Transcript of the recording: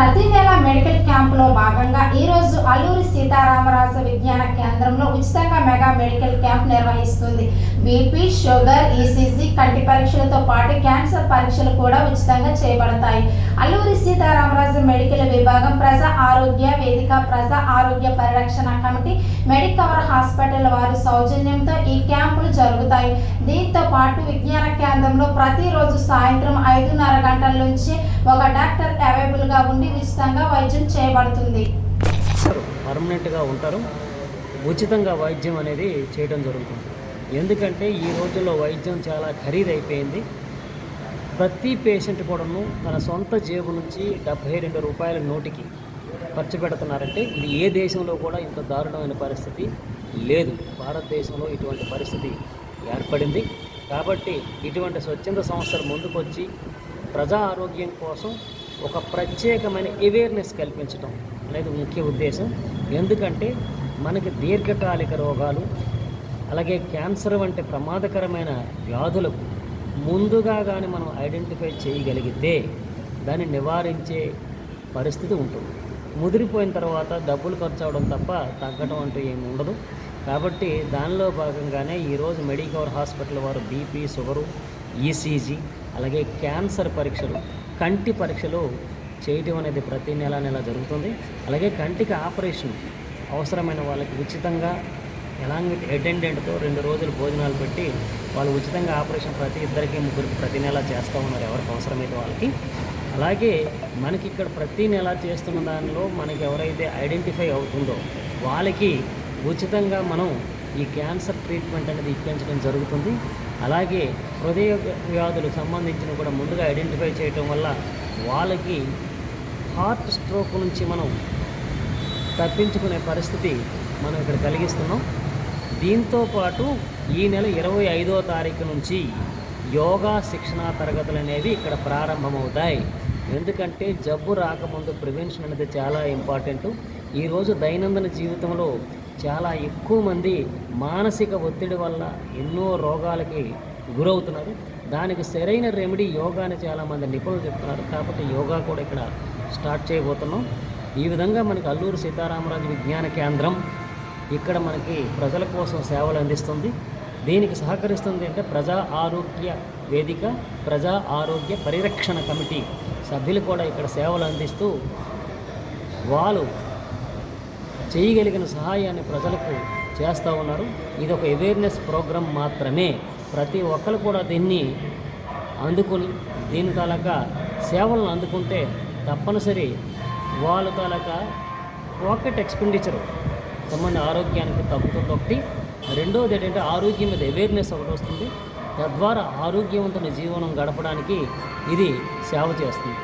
ప్రతి నెల మెడికల్ క్యాంపులో భాగంగా ఈ రోజు అల్లూరి సీతారామరాజు విజ్ఞాన కేంద్రంలో ఉచితంగా మెగా మెడికల్ క్యాంప్ నిర్వహిస్తుంది. బీపీ షుగర్ ఈసీజీ కంటి పరీక్షలతో పాటు క్యాన్సర్ పరీక్షలు కూడా ఉచితంగా చేయబడతాయి. అల్లూరి సీతారామరాజు మెడికల్ విభాగం ప్రజా ఆరోగ్య వేదిక ప్రజా ఆరోగ్య పరిరక్షణ కమిటీ మెడికవర్ హాస్పిటల్ వారి సౌజన్యంతో ఈ క్యాంపులు జరుగుతాయి. దీంతో పాటు విజ్ఞాన కేంద్రంలో ప్రతిరోజు సాయంత్రం ఐదున్నర గంటల నుంచి ఒక డాక్టర్ అవైలబుల్గా ఉండి ఉచితంగా వైద్యం చేయబడుతుంది. పర్మనెంట్గా ఉంటారు. ఉచితంగా వైద్యం అనేది చేయడం జరుగుతుంది. ఎందుకంటే ఈ రోజుల్లో వైద్యం చాలా ఖరీదైపోయింది. ప్రతి పేషెంట్ కూడాను తన సొంత జేబు నుంచి డెబ్భై రెండు రూపాయల నోటికి ఖర్చు పెడుతున్నారంటే ఇది ఏ దేశంలో కూడా ఇంత దారుణమైన పరిస్థితి లేదు. భారతదేశంలో ఇటువంటి పరిస్థితి ఏర్పడింది. కాబట్టి ఇటువంటి స్వచ్ఛంద సంస్థలు ముందుకొచ్చి ప్రజా ఆరోగ్యం కోసం ఒక ప్రత్యేకమైన అవేర్నెస్ కల్పించడం అనేది ముఖ్య ఉద్దేశం. ఎందుకంటే మనకి దీర్ఘకాలిక రోగాలు అలాగే క్యాన్సర్ వంటి ప్రమాదకరమైన వ్యాధులకు ముందుగా కానీ మనం ఐడెంటిఫై చేయగలిగితే దాన్ని నివారించే పరిస్థితి ఉంటుంది. ముదిరిపోయిన తర్వాత డబ్బులు ఖర్చు అవడం తప్ప తగ్గడం అంటూ ఏమి ఉండదు. కాబట్టి దానిలో భాగంగానే ఈరోజు మెడికవర్ హాస్పిటల్ వారు బీపీ షుగరు ఈసీజీ అలాగే క్యాన్సర్ పరీక్షలు కంటి పరీక్షలు చేయటం అనేది ప్రతి నెల నెల జరుగుతుంది. అలాగే కంటికి ఆపరేషన్ అవసరమైన వాళ్ళకి ఉచితంగా ఎలాంగ్ విత్ అటెండెంట్తో రెండు రోజులు భోజనాలు పెట్టి వాళ్ళు ఉచితంగా ఆపరేషన్ ప్రతి ఇద్దరికి ముగ్గురికి ప్రతి నెల చేస్తూ ఉన్నారు ఎవరికి అవసరమైతే వాళ్ళకి. అలాగే మనకి ఇక్కడ ప్రతి నెల చేస్తున్న దానిలో మనకి ఎవరైతే ఐడెంటిఫై అవుతుందో వాళ్ళకి ఉచితంగా మనం ఈ క్యాన్సర్ ట్రీట్మెంట్ అనేది ఇప్పించడం జరుగుతుంది. అలాగే హృదయ వ్యాధులకు సంబంధించిన కూడా ముందుగా ఐడెంటిఫై చేయటం వల్ల వాళ్ళకి హార్ట్ స్ట్రోక్ నుంచి మనం తప్పించుకునే పరిస్థితి మనం ఇక్కడ కలిగిస్తున్నాం. దీంతో పాటు ఈ నెల ఇరవై ఐదో తారీఖు నుంచి యోగా శిక్షణా తరగతులు అనేవి ఇక్కడ ప్రారంభమవుతాయి. ఎందుకంటే జబ్బు రాకముందు ప్రివెన్షన్ అనేది చాలా ఇంపార్టెంట్ ఈరోజు దైనందిన జీవితంలో చాలా ఎక్కువ మంది మానసిక ఒత్తిడి వల్ల ఎన్నో రోగాలకి గురవుతున్నారు. దానికి సరైన రెమెడీ యోగా అని చాలామంది నిపుణులు చెప్తున్నారు. కాబట్టి యోగా కూడా ఇక్కడ స్టార్ట్ చేయబోతున్నాం. ఈ విధంగా మనకి అల్లూరు సీతారామరాజు విజ్ఞాన కేంద్రం ఇక్కడ మనకి ప్రజల కోసం సేవలు అందిస్తుంది. దీనికి సహకరిస్తుంది అంటే ప్రజా ఆరోగ్య వేదిక ప్రజా ఆరోగ్య పరిరక్షణ కమిటీ సభ్యులు కూడా ఇక్కడ సేవలు అందిస్తూ వాళ్ళు చేయగలిగిన సహాయాన్ని ప్రజలకు చేస్తూ ఉన్నారు. ఇది ఒక అవేర్నెస్ ప్రోగ్రాం మాత్రమే. ప్రతి ఒక్కరు కూడా దీన్ని అందుకొని దీని తాలూకా సేవలను అందుకుంటే తప్పనిసరి వాళ్ళ తాలూకా పాకెట్ ఎక్స్పెండిచర్ సంబంధ ఆరోగ్యానికి తగ్గుతుంది ఒకటి. రెండవది ఏంటంటే ఆరోగ్యం మీద అవేర్నెస్ ఒకటి వస్తుంది. తద్వారా ఆరోగ్యవంతమైన జీవనం గడపడానికి ఇది సేవ చేస్తుంది.